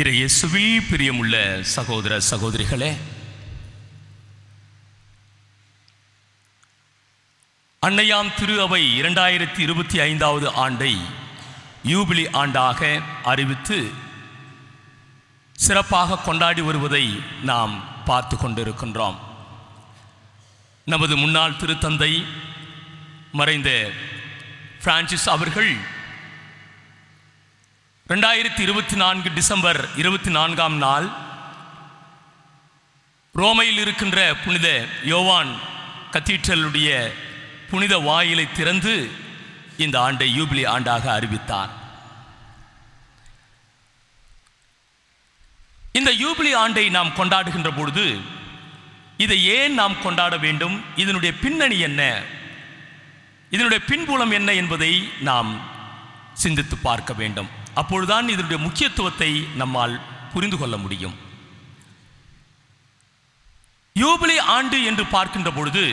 இறையேசுவில் பிரியமுள்ள சகோதர சகோதரிகளே அன்னையாம் திரு அவை இரண்டாயிரத்தி இருபத்தி ஐந்தாவது ஆண்டை யூபிலி ஆண்டாக அறிவித்து சிறப்பாக கொண்டாடி வருவதை நாம் பார்த்து கொண்டிருக்கின்றோம். நமது முன்னாள் திருத்தந்தை மறைந்த பிரான்சிஸ் அவர்கள் ரெண்டாயிரத்தி இருபத்தி நான்கு டிசம்பர் இருபத்தி நான்காம் நாள் ரோமையில் இருக்கின்ற புனித யோவான் கத்தீட்ரலுடைய புனித வாயிலை திறந்து இந்த ஆண்டை யூபிலி ஆண்டாக அறிவித்தார். இந்த யூபிலி ஆண்டை நாம் கொண்டாடுகின்ற பொழுது இதை ஏன் நாம் கொண்டாட வேண்டும்? இதனுடைய பின்னணி என்ன? இதனுடைய பின்புலம் என்ன என்பதை நாம் சிந்தித்து பார்க்க வேண்டும். அப்பொழுதுதான் இதனுடைய முக்கியத்துவத்தை நம்மால் புரிந்து கொள்ள முடியும். யூபிலி ஆண்டு என்று பார்க்கின்ற பொழுது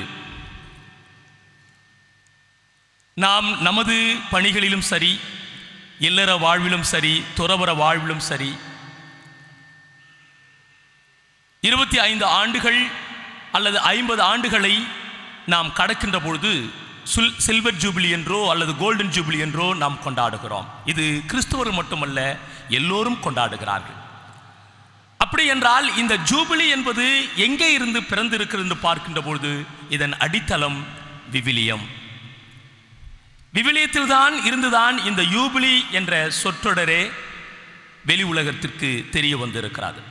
நாம் நமது பணிகளிலும் சரி இல்லற வாழ்விலும் சரி துறவர வாழ்விலும் சரி இருபத்தி ஐந்து ஆண்டுகள் அல்லது ஐம்பது ஆண்டுகளை நாம் கடக்கின்ற பொழுது சுல் சில்வர் ஜூபிலி என்றோ அல்லது கோல்டன் ஜூபிலி என்றோ நாம் கொண்டாடுகிறோம். இது கிறிஸ்துவர் மட்டுமல்ல எல்லோரும் கொண்டாடுகிறார்கள். அப்படி என்றால் இந்த ஜூபிலி என்பது எங்கே இருந்து பிறந்திருக்கிறது என்று பார்க்கின்ற பொழுது இதன் அடித்தளம் விவிலியம். விவிலியத்தில் தான் இருந்துதான் இந்த யூபிலி என்ற சொற்றொடரே வெளி உலகத்திற்கு தெரிய வந்திருக்கிறது.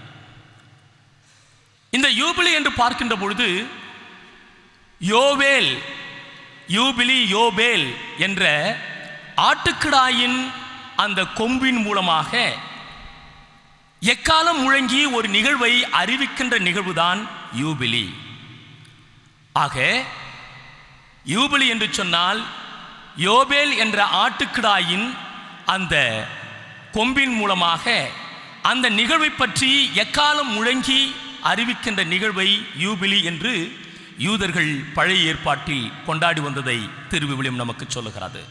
இந்த யூபிலி என்று பார்க்கின்ற பொழுது யோவேல் யூபிலி யோபேல் என்ற ஆட்டுக்கிடாயின் அந்த கொம்பின் மூலமாக எக்காலம் முழங்கி ஒரு நிகழ்வை அறிவிக்கின்ற நிகழ்வுதான் யூபிலி. ஆக யூபிலி என்று சொன்னால் யோபேல் என்ற ஆட்டுக்கிடாயின் அந்த கொம்பின் மூலமாக அந்த நிகழ்வை பற்றி எக்காலம் முழங்கி அறிவிக்கின்ற நிகழ்வை யூபிலி என்று யூதர்கள் பழைய ஏற்பாட்டில் கொண்டாடி வந்ததை திருவிவிலியம் நமக்கு சொல்லுகிறது.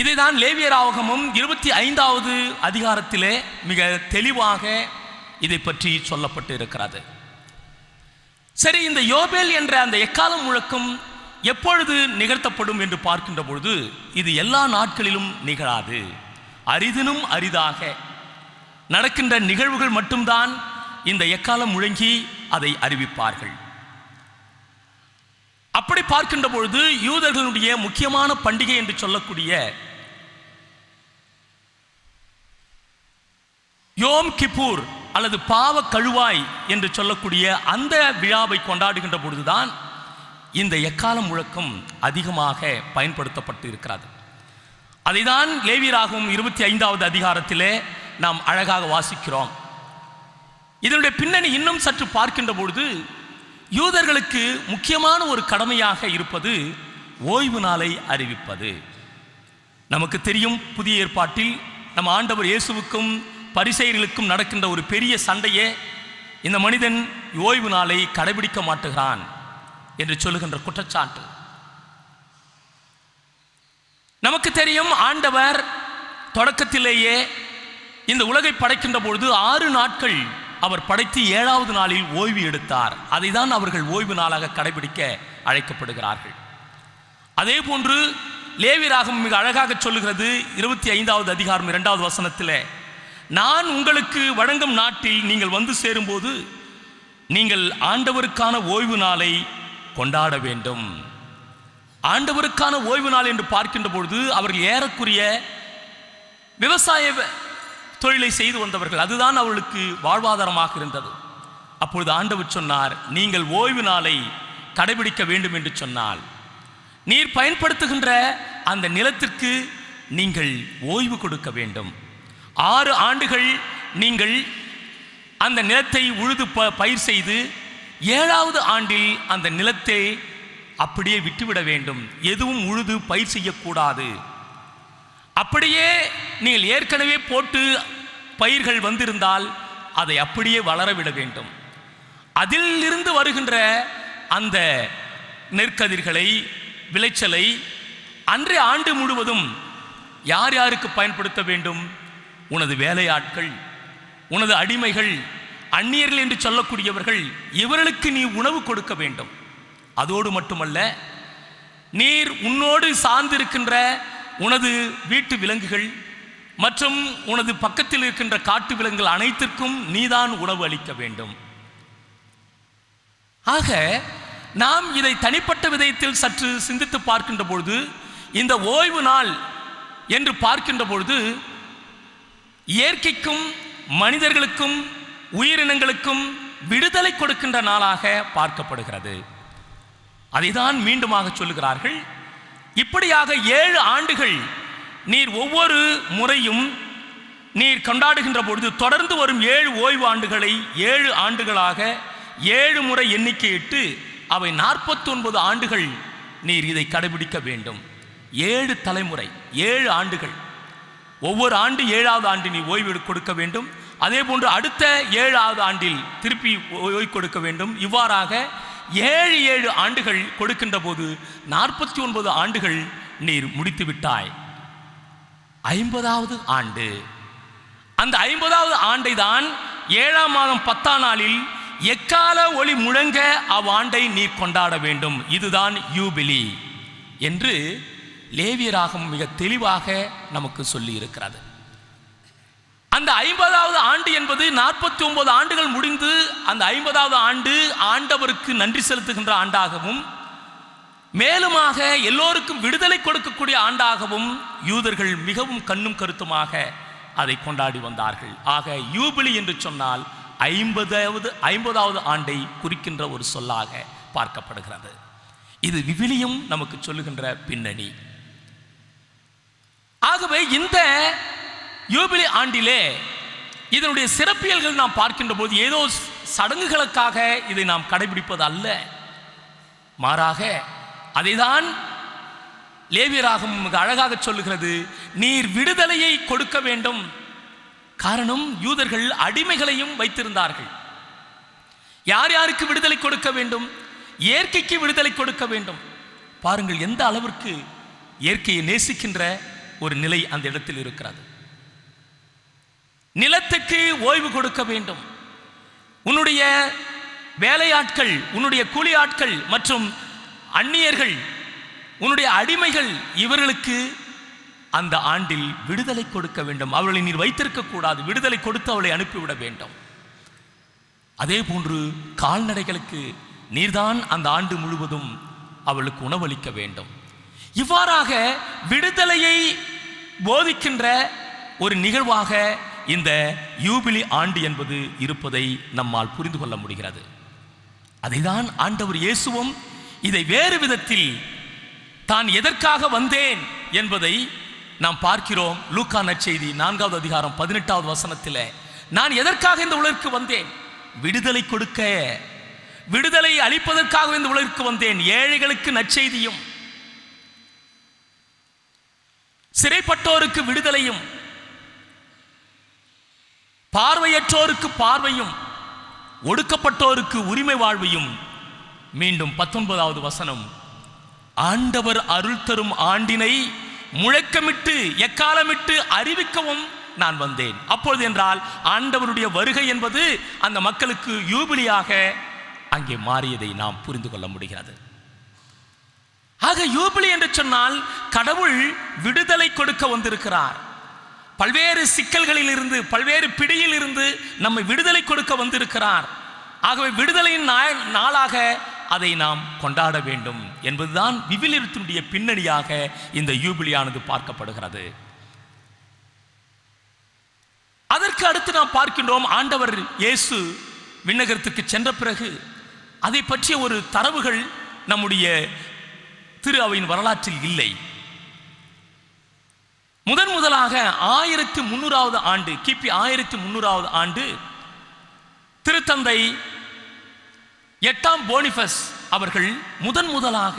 இதைதான் ஆவகமும் இருபத்தி ஐந்தாவது அதிகாரத்திலே மிக தெளிவாக இதை பற்றி சொல்லப்பட்டு இருக்கிறது. சரி இந்த யோபேல் என்ற அந்த எக்காலம் முழக்கம் எப்பொழுது நிகழ்த்தப்படும் என்று பார்க்கின்ற பொழுது இது எல்லா நாட்களிலும் நிகழாது. அரிதினும் அரிதாக நடக்கின்ற நிகழ்வுகள் மட்டும்தான் இந்த எக்காலம் முழங்கி அதை அறிவிப்பார்கள். அப்படி பார்க்கின்ற பொழுது யூதர்களுடைய முக்கியமான பண்டிகை என்று சொல்லக்கூடிய யோம் கிப்பூர் அல்லது பாவ கழுவாய் என்று சொல்லக்கூடிய அந்த விழாவை கொண்டாடுகின்ற பொழுதுதான் இந்த எக்காலம் முழக்கம் அதிகமாக பயன்படுத்தப்பட்டு இருக்கிறது. அதைதான் லேவியராகவும் இருபத்தி ஐந்தாவது அதிகாரத்திலே நாம் அழகாக வாசிக்கிறோம். இதனுடைய பின்னணி இன்னும் சற்று பார்க்கின்ற பொழுது யூதர்களுக்கு முக்கியமான ஒரு கடமையாக இருப்பது ஓய்வு நாளை அறிவிப்பது. நமக்கு தெரியும் புதிய ஏற்பாட்டில் நம் ஆண்டவர் இயேசுவுக்கும் பரிசெயர்களுக்கும் நடக்கின்ற ஒரு பெரிய சண்டையே இந்த மனிதன் ஓய்வு நாளை கடைபிடிக்க மாட்டுகிறான் என்று சொல்லுகின்ற குற்றச்சாட்டு. நமக்கு தெரியும் ஆண்டவர் தொடக்கத்திலேயே இந்த உலகை படைக்கின்ற பொழுது ஆறு நாட்கள் அவர் படைத்து ஏழாவது நாளில் ஓய்வு எடுத்தார். அதை தான் அவர்கள் ஓய்வு நாளாக கடைபிடிக்க அழைக்கப்படுகிறார்கள். அதே போன்று லேவிராகம் மிக அழகாக சொல்லுகிறது. இருபத்தி ஐந்தாவது அதிகாரம் இரண்டாவது வசனத்தில் நான் உங்களுக்கு வழங்கும் நாட்டில் நீங்கள் வந்து சேரும்போது நீங்கள் ஆண்டவருக்கான ஓய்வு நாளை கொண்டாட வேண்டும். ஆண்டவருக்கான ஓய்வு நாள் என்று பார்க்கின்ற பொழுது அவர்கள் ஏறக்குரிய விவசாய தொழிலை செய்து வந்தவர்கள் அதுதான் அவர்களுக்கு வாழ்வாதாரமாக இருந்தது. அப்பொழுது ஆண்டவர் சொன்னார் நீங்கள் ஓய்வு நாளை கடைபிடிக்க வேண்டும் என்று சொன்னால் நீர் பயன்படுத்துகின்ற அந்த நிலத்திற்கு நீங்கள் ஓய்வு கொடுக்க வேண்டும். ஆறு ஆண்டுகள் நீங்கள் அந்த நிலத்தை உழுது ப பயிர் செய்து ஏழாவது ஆண்டில் அந்த நிலத்தை அப்படியே விட்டுவிட வேண்டும். எதுவும் உழுது பயிர் செய்யக்கூடாது. அப்படியே நீங்கள் ஏற்கனவே போட்டு பயிர்கள் வந்திருந்தால் அதை அப்படியே வளரவிட வேண்டும். அதில் இருந்து வருகின்ற அந்த நெற்கதிர்களை விளைச்சலை அன்றைய ஆண்டு முழுவதும் யார் யாருக்கு பயன்படுத்த வேண்டும்? உனது வேலையாட்கள் உனது அடிமைகள் அந்நியர்கள் என்று சொல்லக்கூடியவர்கள் இவர்களுக்கு நீ உணவு கொடுக்க வேண்டும். அதோடு மட்டுமல்ல நீர் உன்னோடு சார்ந்திருக்கின்ற உனது வீட்டு விலங்குகள் மற்றும் உனது பக்கத்தில் இருக்கின்ற காட்டு விலங்குகள் அனைத்திற்கும் நீதான் உணவு அளிக்க வேண்டும். ஆக நாம் இதை தனிப்பட்ட விதத்தில் சற்று சிந்தித்து பார்க்கின்ற பொழுது இந்த ஓய்வு நாள் என்று பார்க்கின்ற பொழுது இயற்கைக்கும் மனிதர்களுக்கும் உயிரினங்களுக்கும் விடுதலை கொடுக்கின்ற நாளாக பார்க்கப்படுகிறது. அதைதான் மீண்டுமாக சொல்லுகிறார்கள். இப்படியாக ஏழு ஆண்டுகள் நீர் ஒவ்வொரு முறையும் நீர் கொண்டாடுகின்ற பொழுது தொடர்ந்து வரும் ஏழு ஓய்வு ஆண்டுகளை ஏழு ஆண்டுகளாக ஏழு முறை எண்ணிக்கையிட்டு அவை நாற்பத்தி ஒன்பது ஆண்டுகள் நீர் இதை கடைபிடிக்க வேண்டும். ஏழு தலைமுறை ஏழு ஆண்டுகள். ஒவ்வொரு ஆண்டு ஏழாவது ஆண்டு நீ ஓய்வு கொடுக்க வேண்டும். அதே போன்று அடுத்த ஏழாவது ஆண்டில் திருப்பி ஓய்வு கொடுக்க வேண்டும். இவ்வாறாக ஏழு ஏழு ஆண்டுகள் கொடுக்கின்ற போது நாற்பத்தி ஒன்பது ஆண்டுகள் நீர் முடித்து விட்டாய். ஐம்பதாவது ஆண்டு. அந்த ஐம்பதாவது ஆண்டை தான் ஏழாம் மாதம் பத்தாம் நாளில் எக்கால ஒளி முழங்க அவ்வாண்டை நீ கொண்டாட வேண்டும். இதுதான் யூபிலி என்று லேவியராகம் மிக தெளிவாக நமக்கு சொல்லி இருக்கிறது அந்த ஐம்பதாவது ஆண்டு என்பது நாற்பத்தி ஒன்பது ஆண்டுகள் முடிந்து அந்த ஐம்பதாவது ஆண்டு ஆண்டவருக்கு நன்றி செலுத்துகின்ற ஆண்டாகவும் மேலுமாக எல்லோருக்கும் விடுதலை கொடுக்கக்கூடிய ஆண்டாகவும் யூதர்கள் மிகவும் கண்ணும் கருத்துமாக அதை கொண்டாடி வந்தார்கள். ஆக யூபிலி என்று சொன்னால் ஐம்பதாவது ஐம்பதாவது ஆண்டை குறிக்கின்ற ஒரு சொல்லாக பார்க்கப்படுகிறது. இது விவிலியம் நமக்கு சொல்லுகின்ற பின்னணி. ஆகவே இந்த யூபிலி ஆண்டிலே இதனுடைய சிறப்பியல்கள் நாம் பார்க்கின்ற போது ஏதோ சடங்குகளுக்காக இதை நாம் கடைபிடிப்பது அல்ல. மாறாக அதைதான் லேவியராகும் மிக அழகாக சொல்லுகிறது நீர் விடுதலையை கொடுக்க வேண்டும். காரணம் யூதர்கள் அடிமைகளையும் வைத்திருந்தார்கள். யார் யாருக்கு விடுதலை கொடுக்க வேண்டும்? இயற்கைக்கு விடுதலை கொடுக்க வேண்டும். பாருங்கள் எந்த அளவிற்கு இயற்கையை நேசிக்கின்ற ஒரு நிலை அந்த இடத்தில் இருக்கிறது. நிலத்துக்கு ஓய்வு கொடுக்க வேண்டும். உன்னுடைய வேலையாட்கள் உன்னுடைய கூலி ஆட்கள் மற்றும் அந்நியர்கள் உன்னுடைய அடிமைகள் இவர்களுக்கு அந்த ஆண்டில் விடுதலை கொடுக்க வேண்டும். அவர்களை நீர் வைத்திருக்க கூடாது. விடுதலை கொடுத்து அவளை அனுப்பிவிட வேண்டும். அதே போன்று கால்நடைகளுக்கு நீர்தான் அந்த ஆண்டு முழுவதும் அவளுக்கு உணவளிக்க வேண்டும். இவ்வாறாக விடுதலையை போதிக்கின்ற ஒரு நிகழ்வாக இந்த யூபிலி ஆண்டு என்பது இருப்பதை நம்மால் புரிந்து கொள்ள முடிகிறது. அதைதான் ஆண்டவர் இயேசுவும் இதை வேறு விதத்தில் தான் எதற்காக வந்தேன் என்பதை நாம் பார்க்கிறோம். லூக்கா நற்செய்தி நான்காவது அதிகாரம் பதினெட்டாவது வசனத்தில் நான் எதற்காக இந்த உலகிற்கு வந்தேன்? விடுதலை கொடுக்க. விடுதலை அளிப்பதற்காக இந்த உலகிற்கு வந்தேன். ஏழைகளுக்கு நற்செய்தியும் சிறைப்பட்டோருக்கு விடுதலையும் பார்வையற்றோருக்கு பார்வையும் ஒடுக்கப்பட்டோருக்கு உரிமை வாழ்வையும் மீண்டும் பத்தொன்பதாவது வசனம். ஆண்டவர் அருள் தரும் ஆண்டினை முழக்கமிட்டு எக்காலமிட்டு அறிவிக்கவும் நான் வந்தேன். அப்பொழுது என்றால் ஆண்டவருடைய வருகை என்பது அந்த மக்களுக்கு யூபிலியாக அங்கே மாறியதை நாம் புரிந்து கொள்ள முடிகிறது. ஆக யூபிலி என்று சொன்னால் கடவுள் விடுதலை கொடுக்க வந்திருக்கிறார். பல்வேறு சிக்கல்களில் இருந்து பல்வேறு பிடியில் இருந்து நம்மை விடுதலை கொடுக்க வந்திருக்கிறார். ஆகவே விடுதலையின் நாளாக அதை நாம் கொண்டாட வேண்டும் என்பதுதான் விவிலியத்தினுடைய பின்னணியாக இந்த யூபிலியானது பார்க்கப்படுகிறது. அதற்கு அடுத்து நாம் பார்க்கின்றோம் ஆண்டவர் இயேசு விண்ணகரத்துக்கு சென்ற பிறகு அதை பற்றிய ஒரு தரவுகள் நம்முடைய திரு அவையின் வரலாற்றில் இல்லை. முதன் முதலாக ஆயிரத்தி முன்னூறாவது ஆண்டு கிபி ஆயிரத்தி முன்னூறாவது ஆண்டு திருத்தந்தை எட்டாம் போனிஃபஸ் அவர்கள் முதன் முதலாக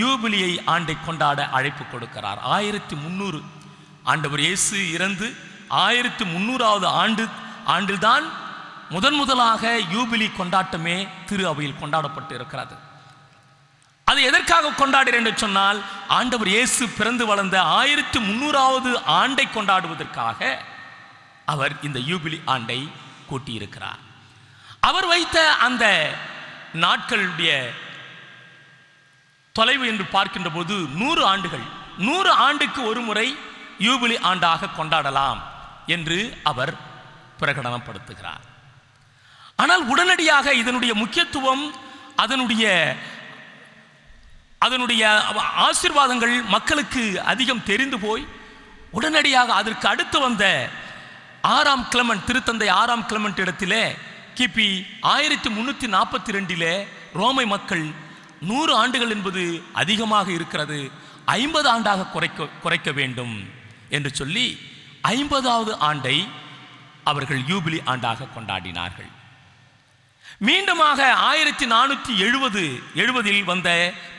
யூபிலியை ஆண்டை கொண்டாட அழைப்பு கொடுக்கிறார். ஆயிரத்தி முன்னூறு ஆண்டவர் இயேசு இறந்து ஆயிரத்தி முந்நூறாவது ஆண்டு ஆண்டில்தான் முதன் முதலாக யூபிலி கொண்டாட்டமே திரு அவையில் கொண்டாடப்பட்டு இருக்கிறது அது எதற்காக கொண்டாடுகிறேன் என்று சொன்னால் ஆண்டவர் இயேசு பிறந்து வளர்ந்த ஆயிரத்தி முந்நூறாவது ஆண்டை கொண்டாடுவதற்காக அவர் இந்த யூபிலி ஆண்டை கூட்டியிருக்கிறார். அவர் வைத்த அந்த நாட்களுடைய தொலைவு என்று பார்க்கின்ற போது நூறு ஆண்டுகள் நூறு ஆண்டுக்கு ஒரு முறை யூபிலி ஆண்டாக கொண்டாடலாம் என்று அவர் பிரகடனப்படுத்துகிறார். ஆனால் உடனடியாக இதனுடைய முக்கியத்துவம் அதனுடைய அதனுடைய ஆசிர்வாதங்கள் மக்களுக்கு அதிகம் தெரிந்து போய் உடனடியாக அதற்கு அடுத்து வந்த ஆறாம் கிளமன் திருத்தந்தை ஆறாம் கிளமன்ட் இடத்திலே கிபி ஆயிரத்தி முன்னூற்றி நாற்பத்தி ரெண்டில் ரோமை மக்கள் நூறு ஆண்டுகள் என்பது அதிகமாக இருக்கிறது. ஐம்பது ஆண்டாக குறைக்க குறைக்க வேண்டும் என்று சொல்லி ஐம்பதாவது ஆண்டை அவர்கள் யூபிலி ஆண்டாக கொண்டாடினார்கள். மீண்டுமாக ஆயிரத்தி நானூற்றி எழுபது எழுபதில் வந்த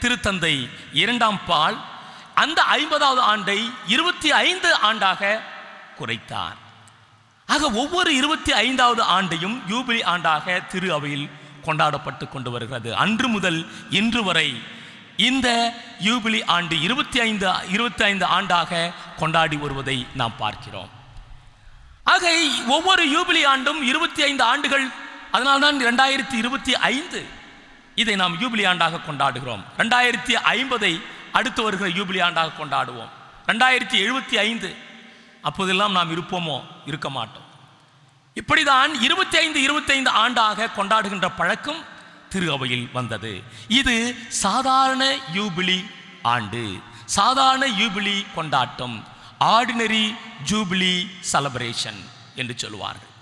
திருத்தந்தை இரண்டாம் பால் அந்த ஐம்பதாவது ஆண்டை இருபத்தி ஐந்து ஆண்டாக குறைத்தார். ஆக ஒவ்வொரு இருபத்தி ஐந்தாவது ஆண்டையும் யூபிலி ஆண்டாக திரு அவையில் கொண்டாடப்பட்டு கொண்டு வருகிறது. அன்று முதல் இன்று வரை இந்த யூபிலி ஆண்டு இருபத்தி ஐந்து இருபத்தி ஐந்து ஆண்டாக கொண்டாடி வருவதை நாம் பார்க்கிறோம். ஆக ஒவ்வொரு யூபிலி ஆண்டும் இருபத்தி ஐந்து ஆண்டுகள் அதனால்தான் ரெண்டாயிரத்தி இருபத்தி ஐந்து இதை நாம் யூபிலி ஆண்டாக கொண்டாடுகிறோம். ரெண்டாயிரத்தி ஐம்பதை அடுத்து வருகிற யூபிலி ஆண்டாக கொண்டாடுவோம். ரெண்டாயிரத்தி எழுபத்தி ஐந்து அப்போதெல்லாம் நாம் இருப்போமோ? இருக்க மாட்டோம். இப்படிதான் இருபத்தி ஐந்து இருபத்தைந்து ஆண்டாக கொண்டாடுகின்ற பழக்கம் திரு அவையில் வந்தது. இது சாதாரண யூபிலி ஆண்டு. சாதாரண யூபிலி கொண்டாட்டம். ஆர்டினரி ஜூபிலி செலப்ரேஷன் என்று சொல்லுவார்கள்.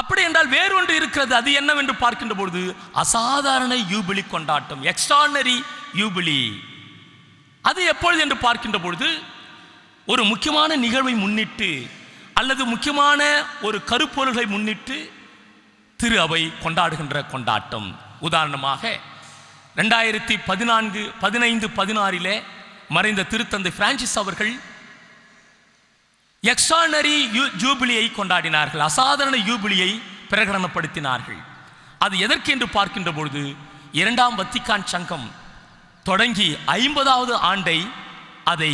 அப்படி என்றால் வேறொன்று இருக்கிறது. அது என்னவென்று பார்க்கின்ற பொழுது அசாதாரண யூபிலி கொண்டாட்டம் எக்ஸ்ட்ரானரி யூபிலி. அது எப்பொழுது என்று பார்க்கின்ற பொழுது ஒரு முக்கியமான நிகழ்வை முன்னிட்டு அல்லது முக்கியமான ஒரு கருப்பொருள்களை முன்னிட்டு திரு அவை கொண்டாடுகின்ற கொண்டாட்டம். உதாரணமாக ரெண்டாயிரத்தி பதினான்கு பதினைந்து பதினாறிலே மறைந்த திருத்தந்தை பிரான்சிஸ் அவர்கள் எக்ஸ்ட்ரானரி ஜூபிலியை கொண்டாடினார்கள். அசாதாரண யூபிலியை பிரகடனப்படுத்தினார்கள். அது எதற்கு என்று பார்க்கின்ற பொழுது இரண்டாம் வத்திக்கான் சங்கம் தொடங்கி ஐம்பதாவது ஆண்டை அதை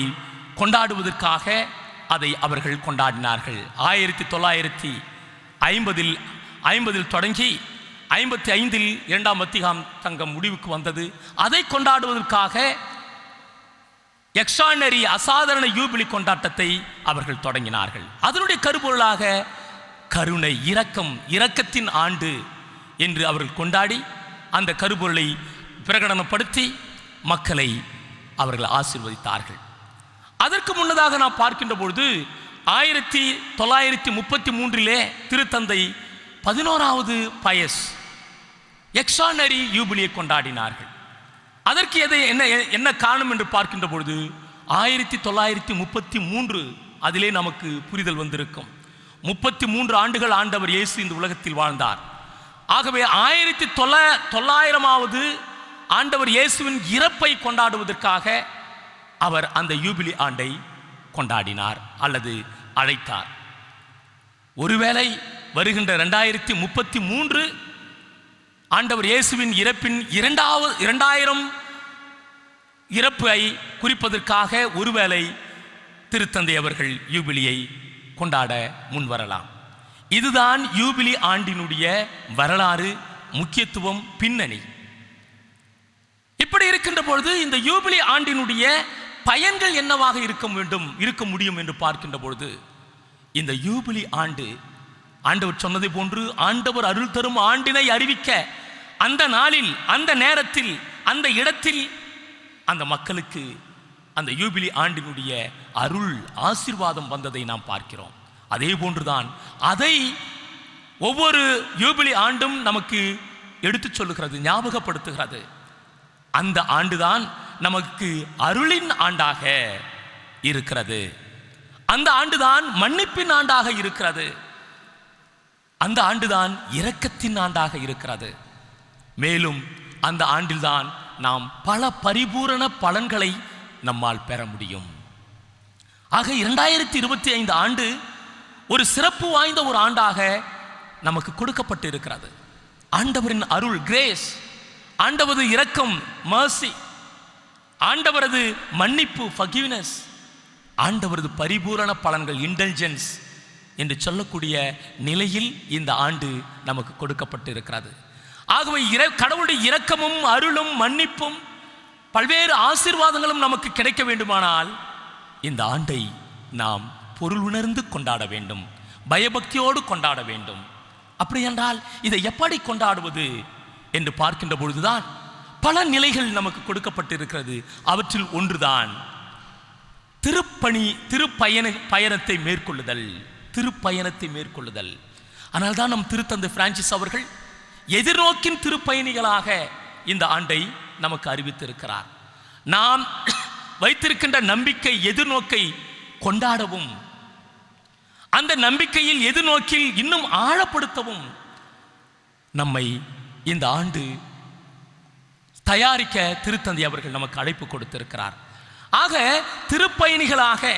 கொண்டாடுவதற்காக அதை அவர்கள் கொண்டாடினார்கள். ஆயிரத்தி தொள்ளாயிரத்தி ஐம்பதில் ஐம்பதில் தொடங்கி ஐம்பத்தி ஐந்தில் இரண்டாம் மத்திகாம் சங்கம் முடிவுக்கு வந்தது. அதை கொண்டாடுவதற்காக எக்ஸ்ட்ரானரி அசாதாரண யூபிலி கொண்டாட்டத்தை அவர்கள் தொடங்கினார்கள். அதனுடைய கருப்பொருளாக கருணை இரக்கம் இரக்கத்தின் ஆண்டு என்று அவர்கள் கொண்டாடி அந்த கருப்பொருளை பிரகடனப்படுத்தி மக்களை அவர்கள் ஆசிர்வதித்தார்கள். அதற்கு முன்னதாக நாம் பார்க்கின்ற பொழுது ஆயிரத்தி தொள்ளாயிரத்தி முப்பத்தி மூன்றிலே திருத்தந்தை பதினோராவது பயஸ் எக்ஸ்ட்ரானரி யூபிலியை கொண்டாடினார்கள். அதற்கு எதை என்ன என்ன காரணம் என்று பார்க்கின்ற பொழுது ஆயிரத்தி தொள்ளாயிரத்தி முப்பத்தி மூன்று அதிலே நமக்கு புரிதல் வந்திருக்கும். முப்பத்தி மூன்று ஆண்டுகள் ஆண்டவர் இயேசு இந்த உலகத்தில் வாழ்ந்தார். ஆகவே ஆயிரத்தி தொள்ள தொள்ளாயிரமாவது ஆண்டவர் இயேசுவின் இறப்பை கொண்டாடுவதற்காக அவர் அந்த யூபிலி ஆண்டை கொண்டாடினார் அல்லது அழைத்தார். ஒருவேளை வருகின்ற ரெண்டாயிரத்தி முப்பத்தி மூன்று ஆண்டவர் இயேசுவின் இறப்பின் இரண்டாவது இரண்டாயிரம் இறப்பை குறிப்பதற்காக ஒருவேளை திருத்தந்தை அவர்கள் யூபிலியை கொண்டாட முன்வரலாம். இதுதான் யூபிலி ஆண்டினுடைய வரலாறு முக்கியத்துவம் பின்னணி. இப்படி இருக்கின்ற பொழுது இந்த யூபிலி ஆண்டினுடைய பயன்கள் என்னவாக இருக்க வேண்டும் இருக்க முடியும் என்று பார்க்கின்ற பொழுது இந்த யூபிலி ஆண்டு ஆண்டவர் சொன்னதை போன்று ஆண்டவர் அருள் தரும் ஆண்டினை அறிவிக்க அந்த நாளில் அந்த நேரத்தில் அந்த இடத்தில் அந்த மக்களுக்கு அந்த யூபிலி ஆண்டினுடைய அருள் ஆசீர்வாதம் வந்ததை நாம் பார்க்கிறோம். அதே போன்றுதான் அதை ஒவ்வொரு யூபிலி ஆண்டும் நமக்கு எடுத்துச் சொல்லுகிறது ஞாபகப்படுத்துகிறது. அந்த ஆண்டுதான் நமக்கு அருளின் ஆண்டாக இருக்கிறது. அந்த ஆண்டுதான் மன்னிப்பின் ஆண்டாக இருக்கிறது. அந்த ஆண்டுதான் இரக்கத்தின் ஆண்டாக இருக்கிறது. மேலும் அந்த ஆண்டில்தான் நாம் பல பரிபூரண பலன்களை நம்மால் பெற முடியும். ஆக இரண்டாயிரத்தி இருபத்தி ஐந்து ஆண்டு ஒரு சிறப்பு வாய்ந்த ஒரு ஆண்டாக நமக்கு கொடுக்கப்பட்டு இருக்கிறது ஆண்டவரின் அருள் கிரேஸ் ஆண்டவது இரக்கம் மர்சி ஆண்டவரது மன்னிப்பு ஃபகிவ்னஸ் ஆண்டவரது பரிபூரண பலன்கள் இன்டெலிஜென்ஸ் என்று சொல்லக்கூடிய நிலையில் இந்த ஆண்டு நமக்கு கொடுக்கப்பட்டு இருக்கிறது ஆகவே இர கடவுளுடைய இரக்கமும் அருளும் மன்னிப்பும் பல்வேறு ஆசீர்வாதங்களும் நமக்கு கிடைக்க வேண்டுமானால் இந்த ஆண்டை நாம் பொருள் உணர்ந்து கொண்டாட வேண்டும் பயபக்தியோடு கொண்டாட வேண்டும். அப்படி என்றால் இதை எப்படி கொண்டாடுவது என்று பார்க்கின்ற பொழுதுதான் பல நிலைகள் நமக்கு கொடுக்கப்பட்டிருக்கிறது. அவற்றில் ஒன்றுதான். திருப்பணி திருப்பயண பயணத்தை மேற்கொள்ளுதல். திருப்பயணத்தை மேற்கொள்ளுதல். ஆனால் தான் நம் திருத்தந்தை பிரான்சிஸ் அவர்கள் எதிர்நோக்கின் திருப்பயணிகளாக இந்த ஆண்டை நமக்கு அறிவித்திருக்கிறார். நாம் வைத்திருக்கின்ற நம்பிக்கை எதிர்நோக்கை கொண்டாடவும் அந்த நம்பிக்கையில் எதிர்நோக்கில் இன்னும் ஆழப்படுத்தவும் நம்மை இந்த ஆண்டு தயாரிக்க திருத்தந்தை அவர்கள் நமக்கு அழைப்பு கொடுத்திருக்கிறார். ஆக திருப்பயணிகளாக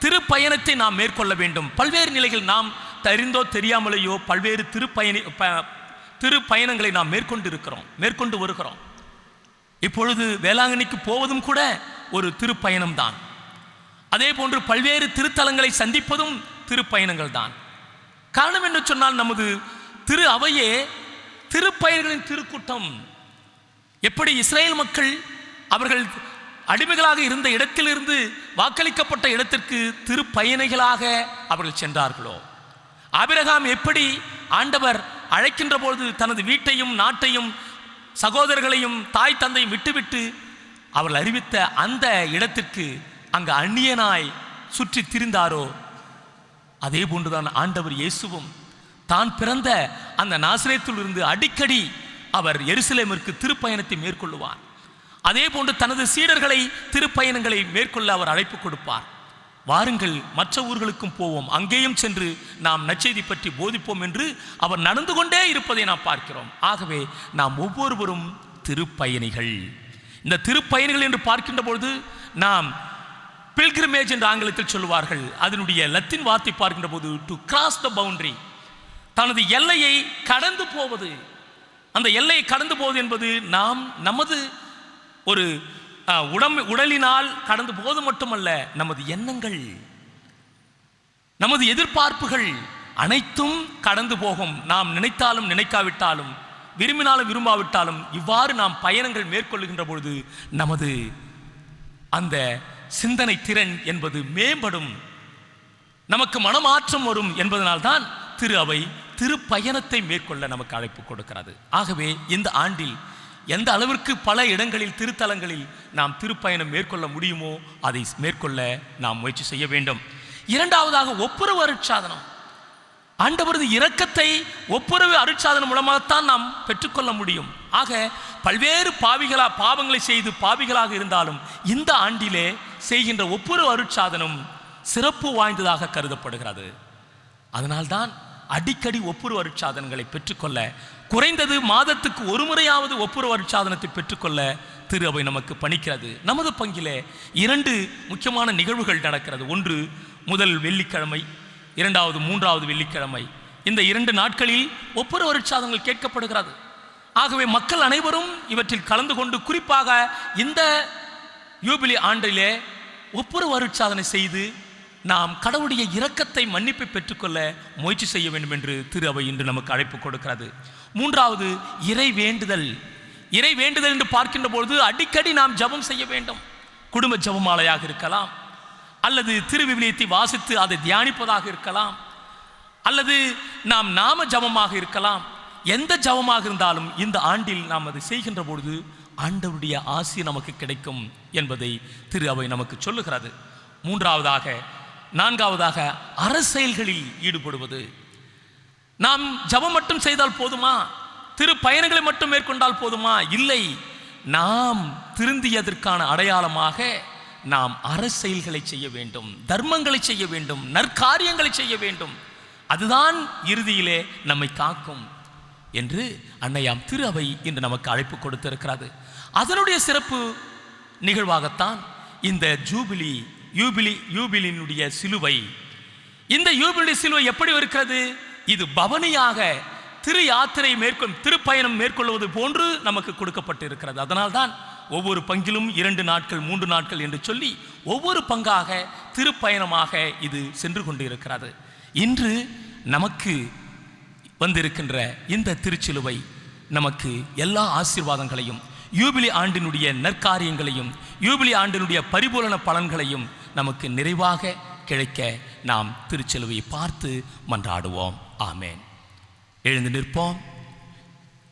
திருப்பயணத்தை நாம் மேற்கொள்ள வேண்டும். பல்வேறு நிலைகள் நாம் தெரிந்தோ தெரியாமலேயோ பல்வேறு திருப்பயணி ப- திருப்பயணங்களை நாம் மேற்கொண்டு இருக்கிறோம் மேற்கொண்டு வருகிறோம். இப்பொழுது வேளாங்கண்ணிக்கு போவதும் கூட ஒரு திருப்பயணம் தான். அதே போன்று பல்வேறு திருத்தலங்களை சந்திப்பதும் திருப்பயணங்கள் தான். காரணம் என்று சொன்னால் நமது திரு அவையே திருப்பயணிகளின் திருக்கூட்டம். எப்படி இஸ்ரேல் மக்கள் அவர்கள் அடிமைகளாக இருந்த இடத்திலிருந்து வாக்களிக்கப்பட்ட இடத்திற்கு திருப்பயணிகளாக அவர்கள் சென்றார்களோ? ஆபிரகாம் எப்படி ஆண்டவர் அழைக்கின்ற பொழுது தனது வீட்டையும் நாட்டையும் சகோதரர்களையும் தாய் தந்தையும் விட்டுவிட்டு அவர்கள் அறிவித்த அந்த இடத்திற்கு அங்கு அந்நியனாய் சுற்றி திரிந்தாரோ? அதே போன்றுதான் ஆண்டவர் இயேசுவும் தான் பிறந்த அந்த நாசிரியத்தில் இருந்து அடிக்கடி அவர் எருசலேமிற்கு திருப்பயணத்தை மேற்கொள்ளுவார். அதே போன்று தனது சீடர்களை திருப்பயணங்களை மேற்கொள்ள அவர் அழைப்பு கொடுப்பார். வாருங்கள் மற்ற ஊர்களுக்கும் போவோம். அங்கேயும் சென்று நாம் நச்செய்தி பற்றி போதிப்போம் என்று அவர் நடந்து கொண்டே இருப்பதை நாம் பார்க்கிறோம். ஆகவே நாம் ஒவ்வொருவரும் திருப்பயணிகள். இந்த திருப்பயணிகள் என்று பார்க்கின்ற பொழுது நாம் பில்கிரிமேஜ் என்று ஆங்கிலத்தில் சொல்லுவார்கள். அதனுடைய லத்தின் வார்த்தை பார்க்கின்ற போது டு கிராஸ் த பவுண்டரி தனது எல்லையை கடந்து போவது. அந்த எல்லையை கடந்து போவது என்பது நாம் நமது ஒரு உடம்பு உடலினால் கடந்து போவது மட்டுமல்ல நமது எண்ணங்கள் நமது எதிர்பார்ப்புகள் அனைத்தும் கடந்து போகும். நாம் நினைத்தாலும் நினைக்காவிட்டாலும் விரும்பினாலும் விரும்பாவிட்டாலும் இவ்வாறு நாம் பயணங்கள் மேற்கொள்ளுகின்ற பொழுது நமது அந்த சிந்தனை திறன் என்பது மேம்படும். நமக்கு மனமாற்றம் வரும் என்பதனால்தான் திரு அவை திருப்பயணத்தை மேற்கொள்ள நமக்கு அழைப்பு கொடுக்கிறது. ஆகவே இந்த ஆண்டில் எந்த அளவிற்கு பல இடங்களில் திருத்தலங்களில் நாம் திருப்பயணம் மேற்கொள்ள முடியுமோ அதை மேற்கொள்ள நாம் முயற்சி செய்ய வேண்டும். இரண்டாவதாக ஒப்புரவு அருட்சாதனம். ஆண்டவரது இரக்கத்தை ஒப்புரவு அருட்சாதனம் மூலமாகத்தான் நாம் பெற்றுக்கொள்ள முடியும். ஆக பல்வேறு பாவிகளா பாவங்களை செய்து பாவிகளாக இருந்தாலும் இந்த ஆண்டிலே செய்கின்ற ஒப்புரவு அருட்சாதனம் சிறப்பு வாய்ந்ததாக கருதப்படுகிறது. அதனால்தான் அடிக்கடி ஒப்புரவு அருட்சாதனங்களை பெற்றுக்கொள்ள குறைந்தது மாதத்துக்கு ஒரு முறையாவது ஒப்புரவு அருட்சாதனத்தை பெற்றுக்கொள்ள திரு அவை நமக்கு பணிக்கிறது. நமது பங்கிலே இரண்டு முக்கியமான நிகழ்வுகள் நடக்கிறது. ஒன்று முதல் வெள்ளிக்கிழமை இரண்டாவது மூன்றாவது வெள்ளிக்கிழமை. இந்த இரண்டு நாட்களில் ஒப்புரவு அருட்சாதனங்கள் கேட்கப்படுகிறது. ஆகவே மக்கள் அனைவரும் இவற்றில் கலந்து கொண்டு குறிப்பாக இந்த யூபிலி ஆண்டிலே ஒப்புரவு அருட்சாதனை செய்து நாம் கடவுளுடைய இரக்கத்தை மன்னிப்பை பெற்றுக்கொள்ள முயற்சி செய்ய வேண்டும் என்று திரு அவை இன்று நமக்கு அழைப்பு கொடுக்கிறது. மூன்றாவது இறை வேண்டுதல். இறை வேண்டுதல் என்று பார்க்கின்ற பொழுது அடிக்கடி நாம் ஜெபம் செய்ய வேண்டும். குடும்ப ஜபமாலையாக இருக்கலாம். அல்லது திருவிவிலியத்தை வாசித்து அதை தியானிப்பதாக இருக்கலாம். அல்லது நாம் நாம ஜபமாக இருக்கலாம். எந்த ஜபமாக இருந்தாலும் இந்த ஆண்டில் நாம் அதை செய்கின்ற பொழுது ஆண்டவருடைய ஆசி நமக்கு கிடைக்கும் என்பதை திரு அவை நமக்கு சொல்லுகிறது. மூன்றாவதாக நான்காவதாக அரசியல்களில் ஈடுபடுவது. நாம் ஜபம் மட்டும் செய்தால் போதுமா? திரு பயணங்களை மட்டும் மேற்கொண்டால் போதுமா? இல்லை. நாம் திருந்தியதற்கான அடையாளமாக நாம் அரசியல்களை செய்ய வேண்டும் தர்மங்களை செய்ய வேண்டும் நற்காரியங்களை செய்ய வேண்டும். அதுதான் இறுதியிலே நம்மை காக்கும் என்று அன்னையாம் திரு அவை இன்று நமக்கு அழைப்பு கொடுத்திருக்கிறது. அதனுடைய சிறப்பு நிகழ்வாகத்தான் இந்த ஜூபிலி யூபிலி யூபிலினுடைய சிலுவை. இந்த யூபிலி சிலுவை எப்படி இருக்கிறது? இது பவனியாக திரு யாத்திரை மேற்கொள் திருப்பயணம் மேற்கொள்வது போன்று நமக்கு கொடுக்கப்பட்டு இருக்கிறது அதனால்தான் ஒவ்வொரு பங்கிலும் இரண்டு நாட்கள் மூன்று நாட்கள் என்று சொல்லி ஒவ்வொரு பங்காக திருப்பயணமாக இது சென்று கொண்டு இருக்கிறது இன்று நமக்கு வந்திருக்கின்ற இந்த திருச்சிலுவை நமக்கு எல்லா ஆசீர்வாதங்களையும் யூபிலி ஆண்டினுடைய நற்காரியங்களையும் யூபிலி ஆண்டினுடைய பரிபூரண பலன்களையும் நமக்கு நிறைவாக கிடைக்க நாம் திருச்செலுவையை பார்த்து மன்றாடுவோம். ஆமேன். எழுந்து நிற்போம்.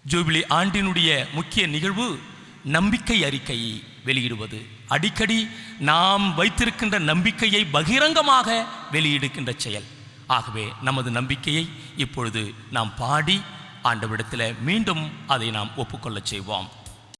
ஜூபிலி ஆண்டினுடைய முக்கிய நிகழ்வு நம்பிக்கை அறிக்கையை வெளியிடுவது. அடிக்கடி நாம் வைத்திருக்கின்ற நம்பிக்கையை பகிரங்கமாக வெளியிடுகின்ற செயல். ஆகவே நமது நம்பிக்கையை இப்பொழுது நாம் பாடி ஆண்டவிடத்தில் மீண்டும் அதை நாம் ஒப்புக்கொள்ளச் செய்வோம்.